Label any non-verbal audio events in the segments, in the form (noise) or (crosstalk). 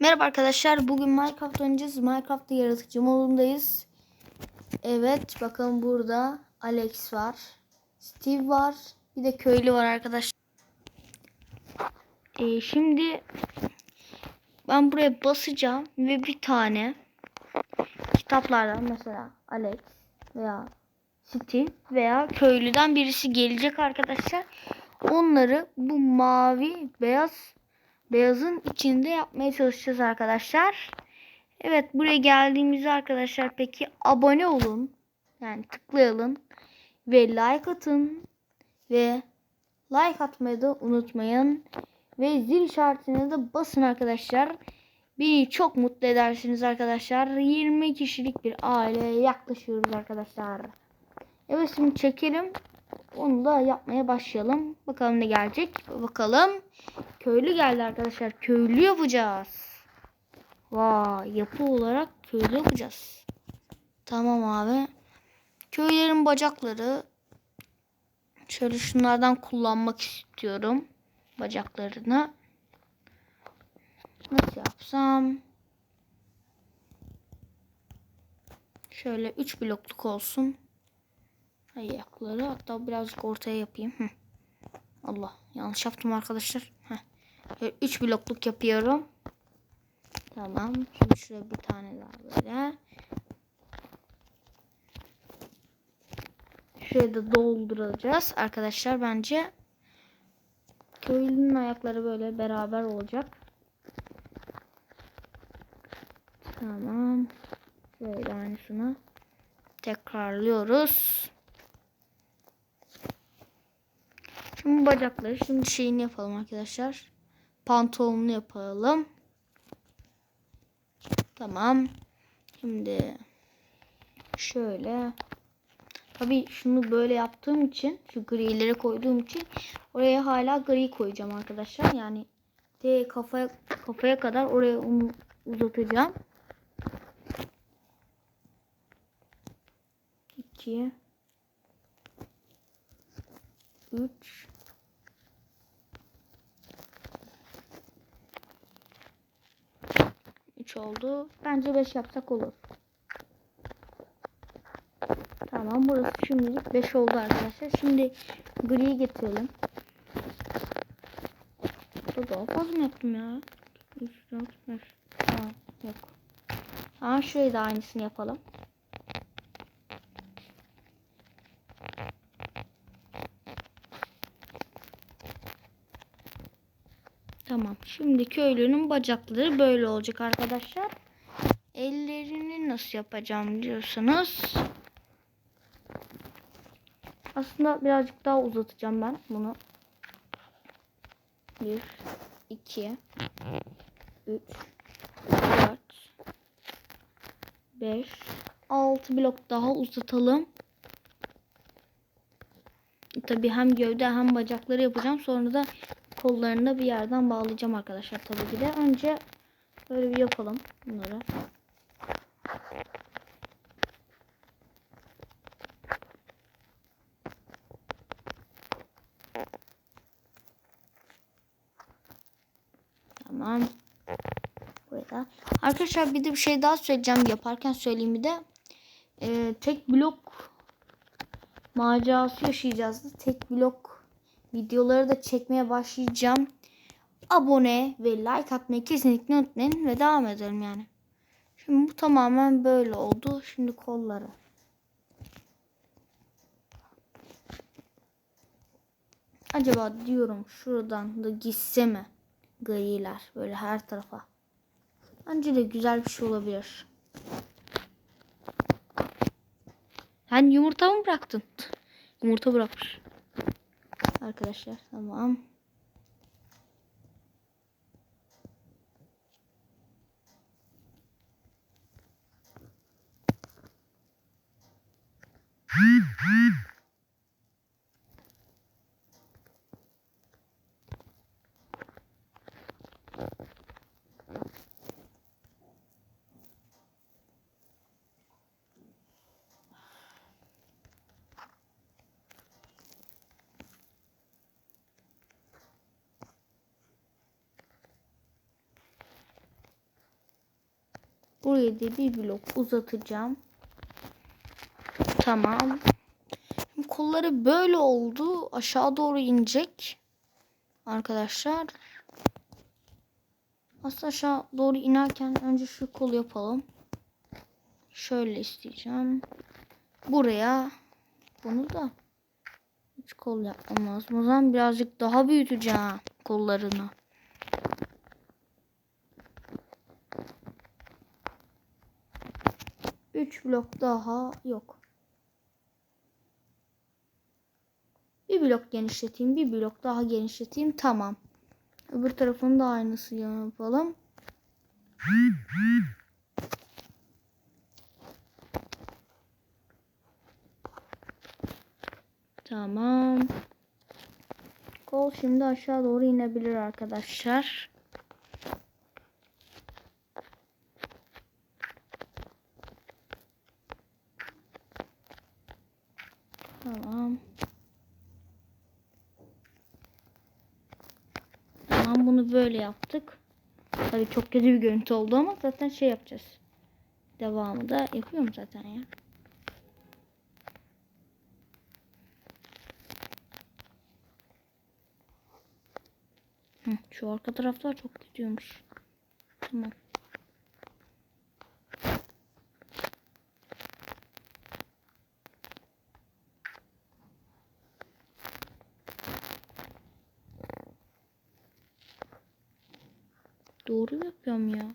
Merhaba arkadaşlar. Bugün Minecraft oynayacağız. Minecraft'ta yaratıcı modundayız. Evet. Bakın burada Alex var. Steve var. Bir de köylü var arkadaşlar. Ee, şimdi ben buraya basacağım ve bir tane kitaplardan mesela Alex veya Steve veya köylüden birisi gelecek arkadaşlar. Onları bu mavi beyaz beyazın içinde yapmaya çalışacağız arkadaşlar. Evet buraya geldiğimizde arkadaşlar peki abone olun. Yani tıklayalım ve like atın ve like atmayı da unutmayın. Ve zil işaretine de basın arkadaşlar. Beni çok mutlu edersiniz arkadaşlar. 20 kişilik bir aileye yaklaşıyoruz arkadaşlar. Evet şimdi çekelim. Onu da yapmaya başlayalım. Bakalım ne gelecek. Bakalım. Köylü geldi arkadaşlar. Köylü yapacağız. Vay yapı olarak köylü yapacağız. Tamam abi. Köylerin bacakları. Şöyle şunlardan kullanmak istiyorum. Bacaklarını. Nasıl yapsam? Şöyle 3 blokluk olsun. Ayakları hatta birazcık ortaya yapayım. Allah yanlış yaptım arkadaşlar. Heh. Şöyle 3 blokluk yapıyorum. Tamam. Şimdi şuraya bir tane daha böyle. Şuraya da dolduracağız arkadaşlar bence. Köylünün ayakları böyle beraber olacak. Tamam. Şöyle aynısını tekrarlıyoruz. Şimdi bacakları şimdi şeyini yapalım arkadaşlar. Pantolonunu yapalım. Tamam. Şimdi şöyle Tabii şunu böyle yaptığım için şu grileri koyduğum için oraya hala gri koyacağım arkadaşlar. Yani de kafaya kafaya kadar oraya onu uzatacağım. 2 3 3 oldu. Bence 5 yapsak olur. Tamam burası şimdilik 5 oldu arkadaşlar. Şimdi gri getirelim. Burada daha fazla mı yaptım ya? 3, 4, 5. Aa, yok. Aa şurayı da aynısını yapalım. Tamam. Şimdi köylünün bacakları böyle olacak arkadaşlar. Ellerini nasıl yapacağım diyorsanız. Aslında birazcık daha uzatacağım ben bunu. 1 2 3 4 5 6 blok daha uzatalım. Tabi hem gövde hem bacakları yapacağım. Sonra da kollarını bir yerden bağlayacağım arkadaşlar tabii ki de. Önce böyle bir yapalım bunları. Tamam. Burada. Arkadaşlar bir de bir şey daha söyleyeceğim. Yaparken söyleyeyim bir de. Ee, tek blok macerası yaşayacağız. Tek blok videoları da çekmeye başlayacağım. Abone ve like atmayı kesinlikle unutmayın ve devam edelim yani. Şimdi bu tamamen böyle oldu. Şimdi kolları. Acaba diyorum şuradan da gitse mi? Griler böyle her tarafa. Bence de güzel bir şey olabilir. Sen yumurta mı bıraktın? Yumurta bırakmış. Arkadaşlar tamam. Buraya da bir blok uzatacağım. Tamam. Şimdi kolları böyle oldu. Aşağı doğru inecek. Arkadaşlar. Aslında aşağı doğru inerken önce şu kolu yapalım. Şöyle isteyeceğim. Buraya bunu da üç kol yapmam lazım. O zaman birazcık daha büyüteceğim kollarını. Üç blok daha yok. Bir blok genişleteyim, bir blok daha genişleteyim. Tamam. Öbür tarafını da aynısı yapalım. Tamam. Kol şimdi aşağı doğru inebilir arkadaşlar. Tamam. Tamam bunu böyle yaptık. Tabii çok kötü bir görüntü oldu ama zaten şey yapacağız. Devamı da yapıyorum zaten ya. Hı, şu arka taraflar çok kötüymüş. Tamam. Doğru yapıyorum ya.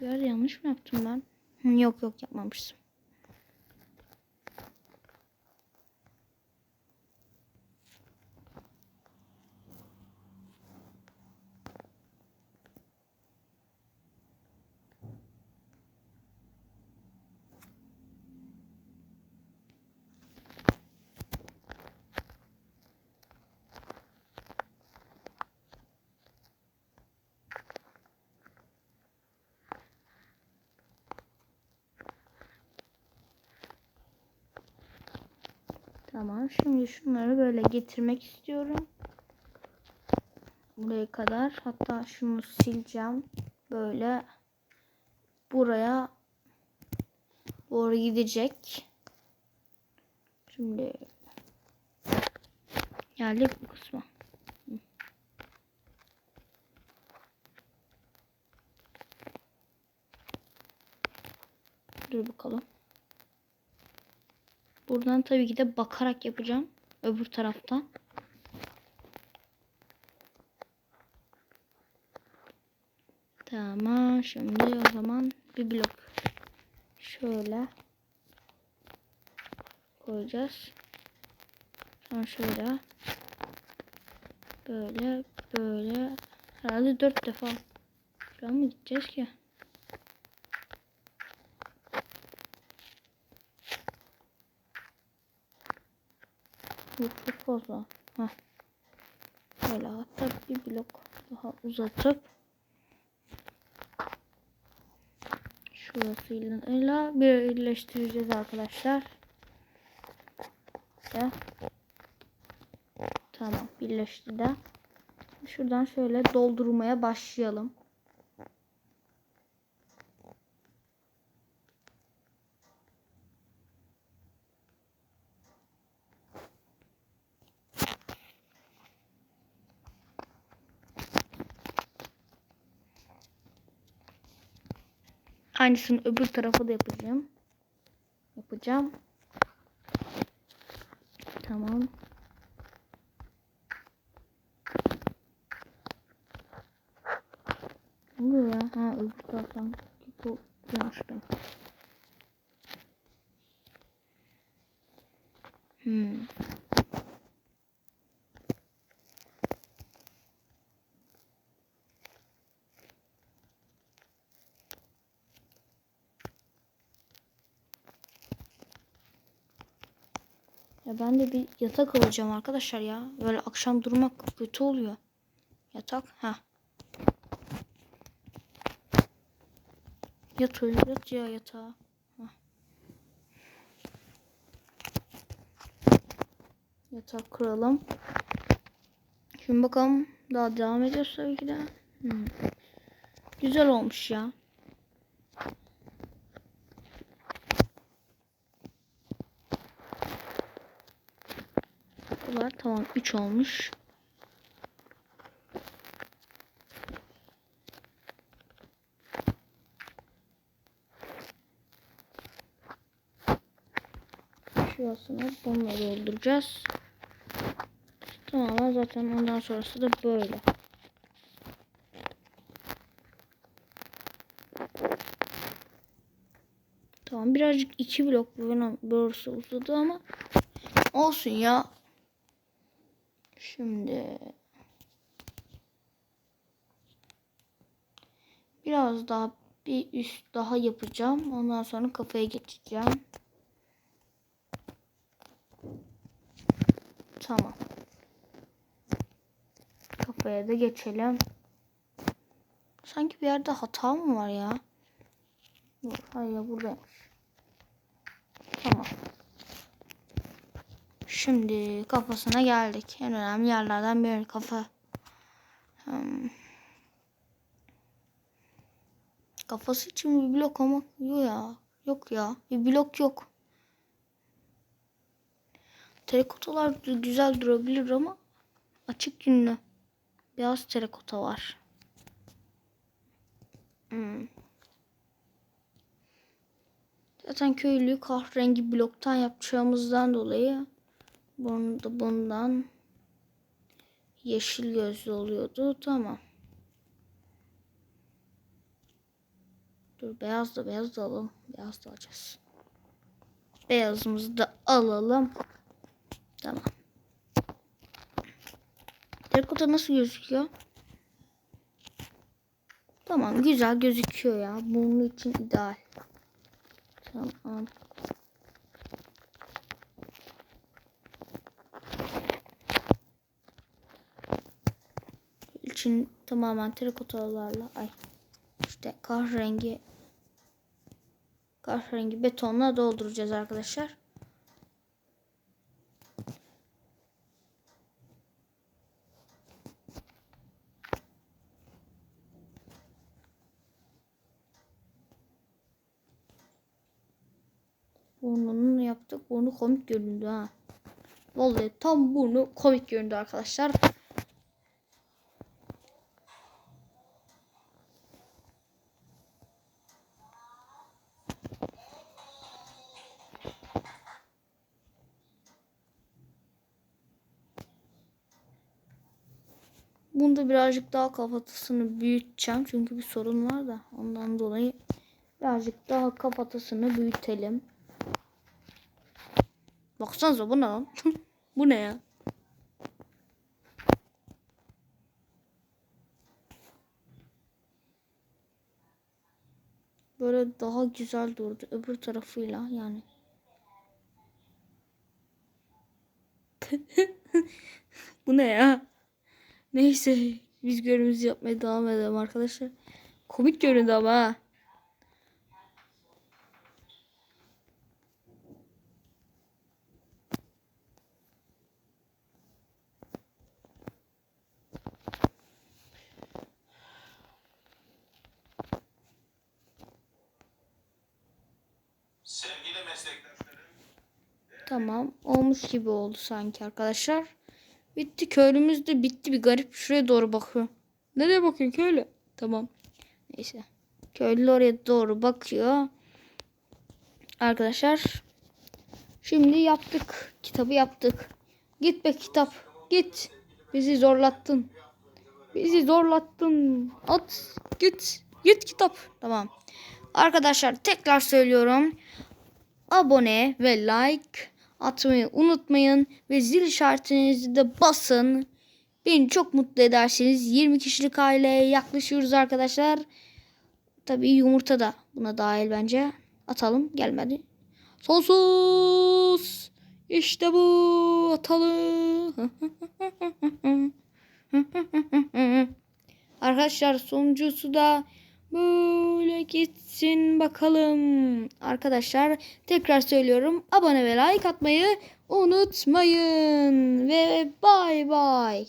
Bir yanlış mı yaptım ben? Yok yok yapmamıştım. Tamam. Şimdi şunları böyle getirmek istiyorum. Buraya kadar. Hatta şunu sileceğim. Böyle buraya doğru gidecek. Şimdi geldik bu kısma. Dur bakalım. Buradan tabii ki de bakarak yapacağım. Öbür taraftan. Tamam. Şimdi o zaman bir blok şöyle koyacağız. Sonra şöyle böyle böyle herhalde dört defa falan mı gideceğiz ki? Yok çok fazla. Heh. Böyle hatta bir blok daha uzatıp şurasıyla birleştireceğiz arkadaşlar. İşte. Tamam birleşti de. Şuradan şöyle doldurmaya başlayalım. Aynısını öbür tarafa da yapacağım. Yapacağım. Tamam. Oluyor ya? Ha öbür taraftan bu yanlıştım. Hmm. Ya ben de bir yatak alacağım arkadaşlar ya. Böyle akşam durmak kötü oluyor. Yatak. Ha. Yat öyle yat ya yatağa. Yatak kuralım. Şimdi bakalım daha devam ediyoruz tabii ki de. Hmm. Güzel olmuş ya. Tamam 3 olmuş. Şurasını bununla dolduracağız. Tamam zaten ondan sonrası da böyle. Tamam birazcık iki blok burası uzadı ama olsun ya. Şimdi biraz daha bir üst daha yapacağım. Ondan sonra kafaya geçeceğim. Tamam. Kafaya da geçelim. Sanki bir yerde hata mı var ya? Hayır buradaymış. Tamam. Şimdi kafasına geldik. En önemli yerlerden biri kafa. Hmm. Kafası için bir blok ama yok ya. Yok ya. Bir blok yok. Terikotalar güzel durabilir ama açık yünlü. Beyaz terikota var. Hmm. Zaten köylüyü kahverengi bloktan yapacağımızdan dolayı bundan yeşil gözlü oluyordu. Tamam. Dur beyaz da beyaz da alalım. Beyaz da alacağız. Beyazımızı da alalım. Tamam. Terikota nasıl gözüküyor? Tamam güzel gözüküyor ya. Bunun için ideal. Tamam. İçin tamamen terikotalarla ay işte kahverengi kahverengi betonla dolduracağız arkadaşlar. Burnunu yaptık. Burnu komik göründü ha. Vallahi tam burnu komik göründü arkadaşlar. Birazcık daha kafatasını büyüteceğim. Çünkü bir sorun var da ondan dolayı birazcık daha kafatasını büyütelim. Baksanıza bu ne (laughs) bu ne ya? Böyle daha güzel durdu öbür tarafıyla yani. (laughs) bu ne ya? Neyse biz görevimizi yapmaya devam edelim arkadaşlar. Komik göründü ama ha. Tamam olmuş gibi oldu sanki arkadaşlar. Bitti köylümüz de bitti bir garip şuraya doğru bakıyor. Nereye bakıyorsun köylü? Tamam. Neyse. Köylü oraya doğru bakıyor. Arkadaşlar. Şimdi yaptık. Kitabı yaptık. Git be kitap. Git. Bizi zorlattın. Bizi zorlattın. At. Git. Git kitap. Tamam. Arkadaşlar tekrar söylüyorum. Abone ve like atmayı unutmayın. Ve zil işaretinizi de basın. Beni çok mutlu edersiniz. 20 kişilik aileye yaklaşıyoruz arkadaşlar. Tabii yumurta da buna dahil bence. Atalım. Gelmedi. Sonsuz. İşte bu. Atalım. (laughs) Arkadaşlar sonuncusu da böyle gitsin bakalım. Arkadaşlar tekrar söylüyorum. Abone ve like atmayı unutmayın. Ve bay bay.